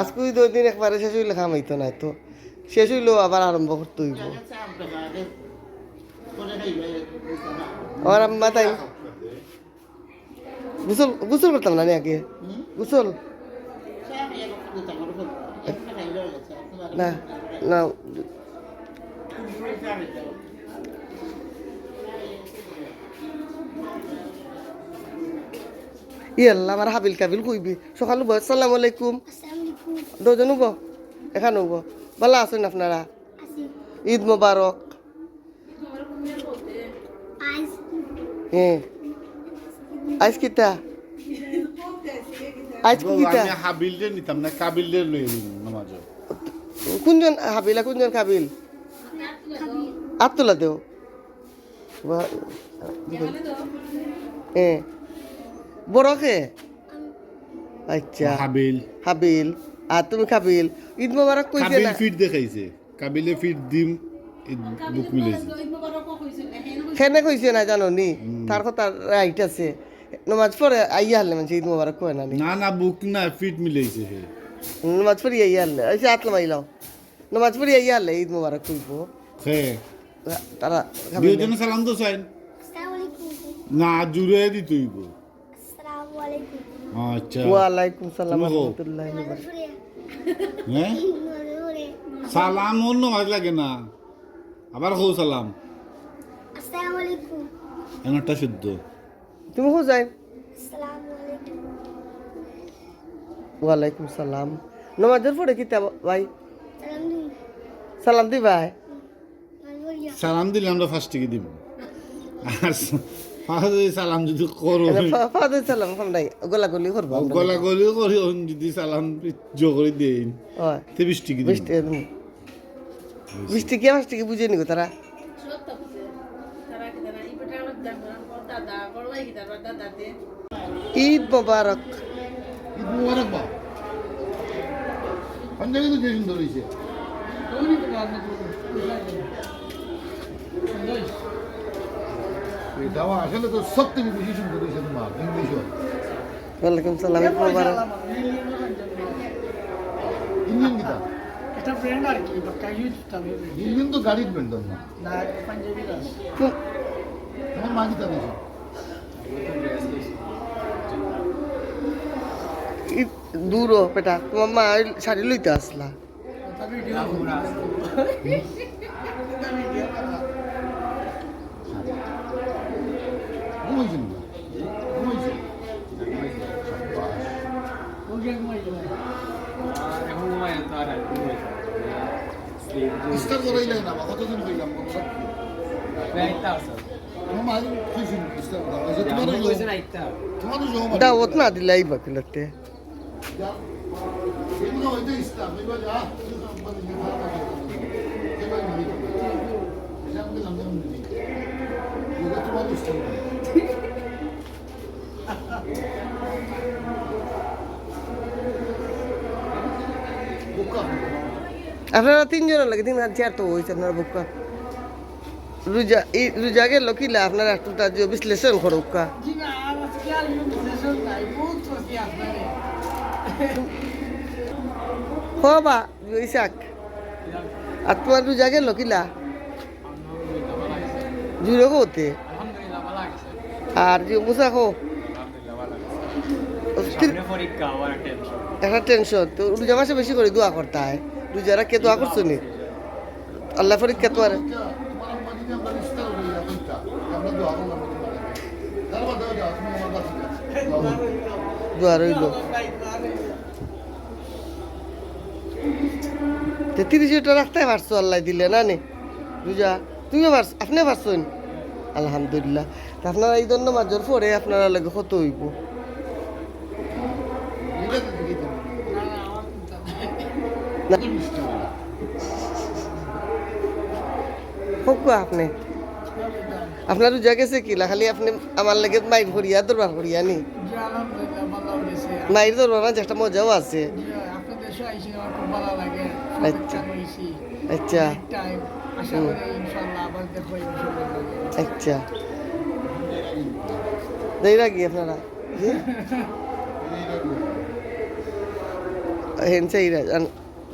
আজকে দুই দিন একবারে শেষ হইলে খামাইতো না তো। শেষ হইলেও আবার আরম্ভ করতে হইব। আমার আম্মা তাই। গোসল গোসল করতাম না আগে? গোসল? না না। ইয়াল্লা আমার হাবিল কাবিল কইবি। সকালে বয় সালাম আলাইকুম। দুজন উব? এখানে উব। ভালো আছেন আপনারা? ঈদ মোবারক। হ্যাঁ আজ কিতা? আজ কিতা? আমি হাবিলদের নিতাম না কাবিলদের লই নামাজ কোনজন হাবিলা কোনজন কাবিল? আত্মলা দেও। হ্যাঁ বড় কে আচ্ছা। হাবিল হাবিল আর তুমি কাবিল ঈদ মোবারক কইছে কাবিল না? ফিট দেখাইছে। কাবিলে ফিট দিম ঈদ বুক মিলাইছে। খেনে কইছে। না জানো নি তার কথা রাইট আছে। নমাজ পড়ে আইয়া হারলে মানে ঈদ মোবারক কয় না না? না বুক না ফিট মিলাইছে হে নমাজ পড়ি আইয়া হারলে। আইসে আতলাম আইলাও নমাজ পড়ি আইয়া হারলে ঈদ মোবারক কইব। হে তারা দুইজনে সালাম তো চাইন না জুড়ে দিত হইব আসসালামাইকুম আচ্ছা। ওয়ালাইকুম সালাম। রহমতুল্লাহ হ্যাঁ? সালাম ওর নামাজ লাগে না। আবার হো সালাম। এমনটা শুদ্ধ তুমি কো যাই ওয়ালাইকুম সালাম। নমাজের পড়ে কিতা ভাই? সালাম দি ভাই সালাম দিলে আমরা ফার্স্ট থেকে দিব আর ফার্স্ট সালাম যদি করো। ফাদে সালাম খামডাই গোলা গলি করব আমরা। গলা গলি করি ওন যদি সালাম জো করে দেন তে বৃষ্টি কি বৃষ্টি বৃষ্টি কি মাসটি কি বুঝে নিগো তারা? ঈদ মোবারক। ঈদ মুবারক বা? পাঞ্জাবি তো যে সুন্দর হয়েছে এটাও আসলে তো সব থেকে বেশি সুন্দর হয়েছে তোমার ইংলিশও ওয়ালাইকুম সালাম ঈদ মোবারক ইঞ্জিন কিতা একটা ব্র্যান্ড আর কি বাক্কা ইউজ তবে ইঞ্জিন তো গাড়ির ব্যান্ড না। না পাঞ্জাবি কোন- তোমার মা কিতা দূর পেটা তোমার মা শাড়ি লইতে আসলা। ভিডিও ঘুমাইছে না ঘুমাইছে ওকে ঘুমাই যাবে ইস্তার করাইলে না বা কতদিন হইলাম মা খুশি ইস্তার করা আচ্ছা, আপনারা তিনজনের লাগে তিন হাজার চেয়ার তো হয়েছে আপনারা বুকা। রুজা এই রুজা গেল কিলা আপনারা একটু তার যে বিশ্লেষণ করো কা। জি না আর আজকে আর ইনভিটেশন নাই বহুত খুশি আপনারে হ বা ইসাক। আর তোমার রুজা গেল কিলা জুড়ে কোতে আর যে মুসা খো একটা টেনশন তো রোজা মাসে বেশি করে দোয়া করতে হয়। রোজারা কে দোয়া করছ আল্লাহ পরীক্ষা তো আর তোমার আমরা ইস্তার হই এখনটা আমরা দোয়া করলাম তারপর দাও দাও তুমি আমার কাছে রইল। তো তিরিশটা রাখতে পারছ আল্লাহ দিলে না নে? রোজা তুমিও পারছ আপনিও পারছেন আলহামদুলিল্লাহ। তা আপনারা এই জন্য মাঝর পরে আপনারা লাগে কত হইব এটা দিকে দাও না না আমার চিন্তা আপনি। আপনার রোজা গেছে কিলা খালি আপনি আমার লাগে মাইর ভরিয়া দরবার ভরিয়া নি? মাইর দরবার মাঝে একটা মজাও আছে। জি আপনাদের দেশে আইসি আমার খুব ভালো লাগে আচ্ছা। আচ্ছা। টাইম আশা করি ইনশাল্লাহ আবার দেখব ইনশাল্লাহ আচ্ছা দেই রাখি আপনারা হেন চাইরা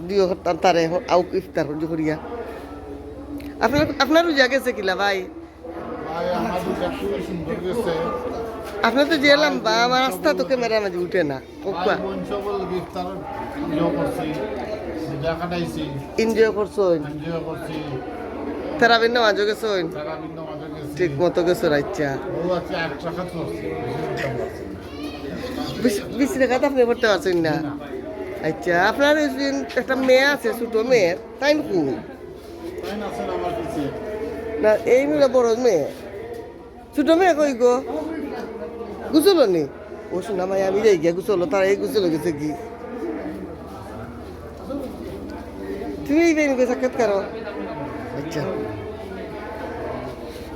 দিও তারে আউ ইফতার করিয়া আপনার আপনার রোজা গেছে কিলা ভাই? আপনার তো যে লম্বা আমার রাস্তা তো ক্যামেরার মাঝে উঠে না। কোকা এনজয় করছি তারা বিন্দু মাঝে গেছি। ঠিক মতো গেছো করছি বিশ টাকা তো আপনি করতে পারছেন না। আচ্ছা আপনার একটা মেয়ে আছে, ছোট মেয়ে, তাই তাই না, এই মেয়েটা বড় মেয়ে। ছোট মেয়ে কই গো? গুছলো নি? ও শোনা মাই আমি যাই গিয়া গুছলো, তার এই গুছলো গেছে কি? তুমি এই বেরিয়ে সাক্ষাৎ আচ্ছা।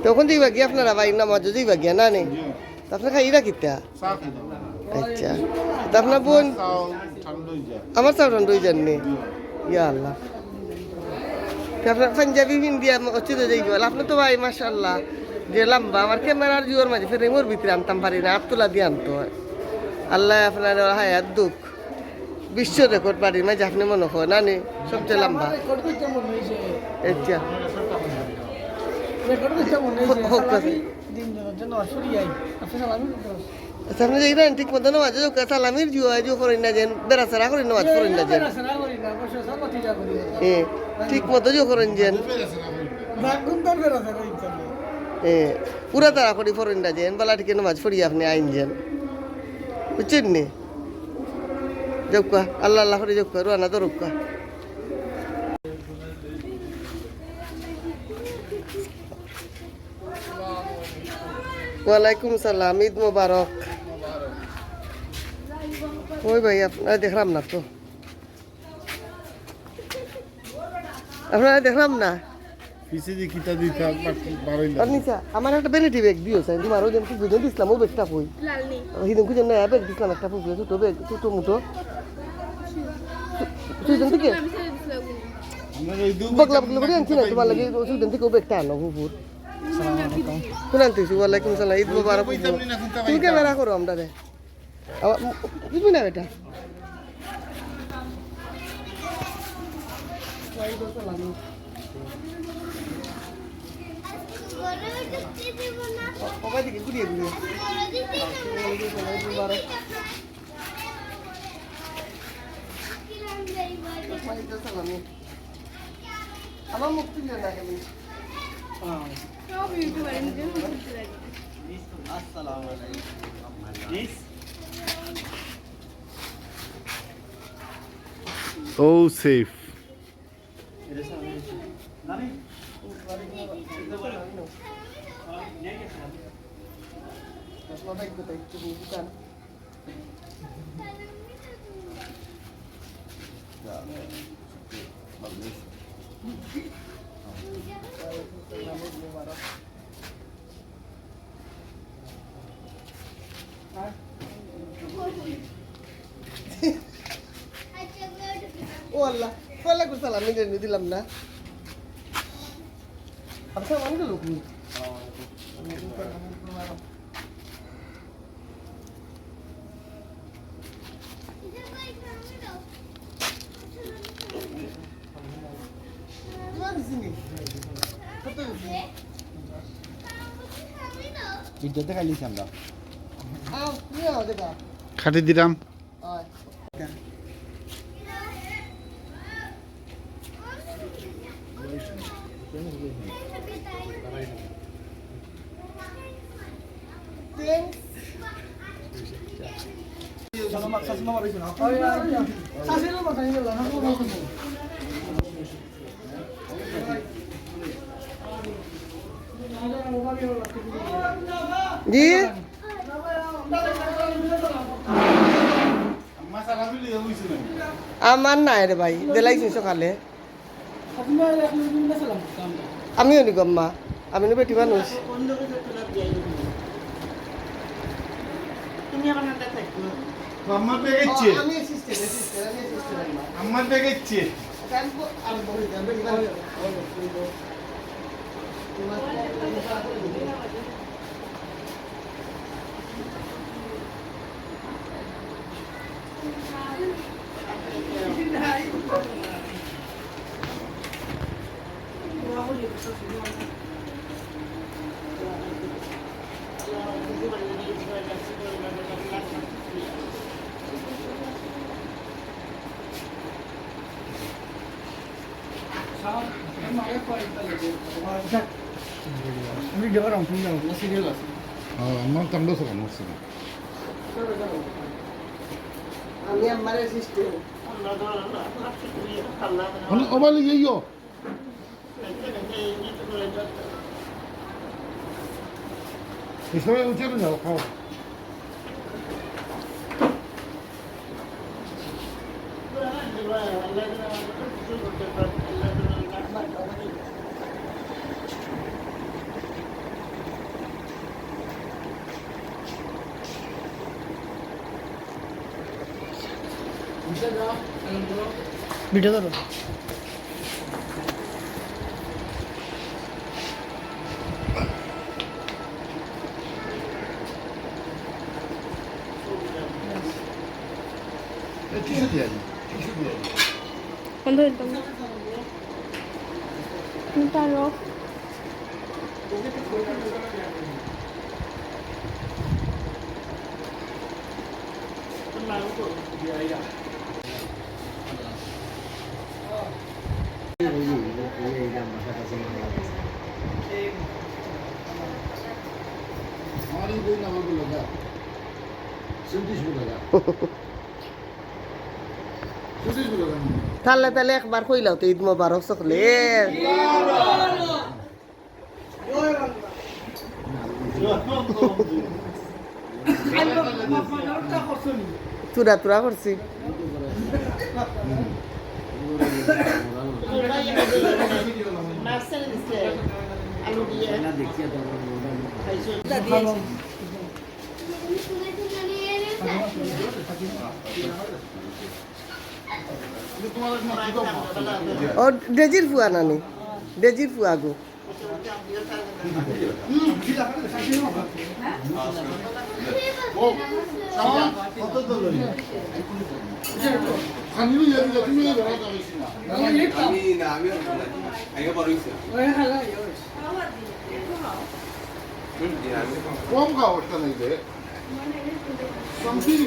তখন যাইবা গিয়া আপনারা ভাই নামাজ যাইবা গিয়া, না নেই আপনার খাই রাখিতা? আচ্ছা। আপনার বোন? আমার চাউটান রই জাননি ইয়া আল্লাহ। আপনার পাঞ্জাবি হিন্দিয়া হচ্ছে তো যাইব। আপনার তো ভাই মাশাল্লাহ যে লম্বা, আমার ক্যামেরার জোর মাঝে ফের মোর ভিতরে আনতাম, পারি না হাত তোলা দিয়ে আনতো। আল্লাহ আপনার হায়াত দুঃখ। বিশ্ব রেকর্ড বাড়ির মাঝে আপনি মনে হয় না নি সবচেয়ে লম্বা। আচ্ছা। ঠিক মতো নামাজ যোগ সালামির জিও আজও করেন না যেন বেড়া সারা করেন নামাজ করেন না যেন সারা করি না, অবশ্য সালাতি যা করি না। এ ঠিক মতো যোগ করেন যেন ভাগ গুনতার ফেরা ফেরা ইনশাল্লাহ। এ পুরা তারা করি ফরেন না যেন বেলা ঠিক নামাজ পড়ি আপনি আইন যেন বুঝছেন নি যোগ আল্লাহ আল্লাহ করে যোগ রোয়ানা তো রোকা ওয়ালাইকুম সালাম ঈদ মোবারক। ওই ভাই আপনারা দেখলাম না তো। আপনারা দেখলাম না। আমার একটা বেনিটি ব্যাগ দিও স্যার তোমার ওই দিন দুজন দিছিলাম ও ব্যাগটা কই? না ব্যাগ দিছিলাম একটা ফুফুরে ছোট ব্যাগ ছোট সুইজন থেকে? বগলা বগলা করে আনছি না তোমার লাগে সুইজন থেকে ও ব্যাগটা আনো ফুফুর কোন আনতেছি ওয়ালাইকুম সালাম ঈদ মোবারক। তুমি ক্যামেরা করো আমরা রে বুঝবি না বেটা সবাই দিকে ঘুরিয়ে ঘুরিয়ে আমার মুখ তুলে না খালি Oh, safe. সবাই কোথায় একটু বুঝতাম ও আল্লাহ। ওয়ালাইকুম সালাম আমি দিলাম না। আচ্ছা অনেক লোক ইজ্জতে আমরা। খাটি দিলাম আয় ওই আচ্ছা। শাশুড়ির কথা নিয়ে গেলাম, না কোনো কথা নেই। জি? আমার নাই রে ভাই দেলাইছি সকালে। আমিও নি গম্মা আমি নি বেটি মানুষ। আম্মা বেগেচ্ছে అమ్మ బ్యాగ్ ఇచ్చి అమ్మ బ్యాగ్ ఇచ్చి Thank you. বলি যাবে বেটি মানুষ ভিডিও করাম তুমি যাও সিরিয়াল আছে আমার কামড় সকাল মরছে না আমি আমার সিস্টেম ওবালি গিয়েও এসবে উঠে যাও খাও ভিডিও করো। দিয়ে দিই বন্ধ হইতাম পারো আমারই বই না আমার লাগা চল্লিশ লাগা চল্লিশ লাগা তাহলে তাহলে একবার কইলাও তো ঈদ মোবারক সকলে। তুরা তুরা করছি। ও ডেজির ফুয়া নানি ডেজির ফুয়া গো কত তো লই খানিও ইয়ে দিলে তুমি বেড়া যাবেছি না আমি না হইছে ওই হালা ইয়ে হুম জি আমি কম খাও একটা নাই দে সামথিং